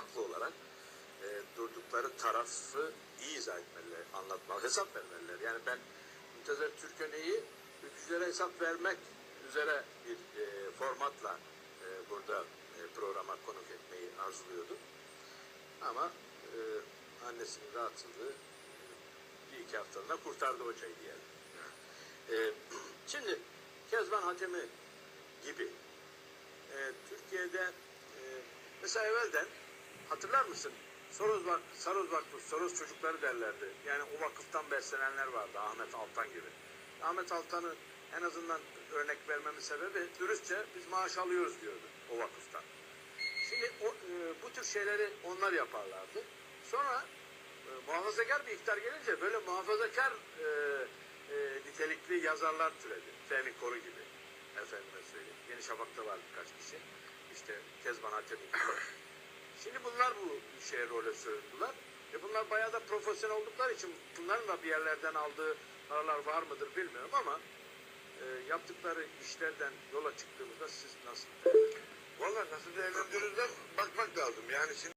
haklı olarak e, durdukları tarafı iyi izah etmeliler, anlatmalı, hesap vermeliler. Yani ben Müntezer Türköne'yi ülkücülere hesap vermek üzere bir e, formatla e, burada e, programa konuk etmeyi arzuluyordum. Ama e, annesinin rahatsızlığı e, bir iki haftalığına kurtardı hocayı diyelim. E, şimdi Kezban Hatemi gibi e, Türkiye'de e, mesela evvelden hatırlar mısın? Soros, Vak Saroz Vakfı, Soros çocukları derlerdi. Yani o vakıftan beslenenler vardı Ahmet Altan gibi. Ahmet Altan'ı en azından örnek vermemin sebebi dürüstçe biz maaş alıyoruz diyordu o vakıftan. Şimdi o, e, bu tür şeyleri onlar yaparlardı. Sonra e, muhafazakar bir iktidar gelince böyle muhafazakar e, e, nitelikli yazarlar türedi. Fehmi Koru gibi. Efendime söyleyeyim. Yeni Şafak'ta var birkaç kişi. İşte Kezban Hatem gibi. Şimdi bunlar bu şeye role süründüler. E bunlar bayağı da profesyonel oldukları için bunların da bir yerlerden aldığı paralar var mıdır bilmiyorum ama e, yaptıkları işlerden yola çıktığımızda siz nasıl değerlendiriyorsunuz? Valla nasıl değerlendirirden bakmak lazım. Yani şimdi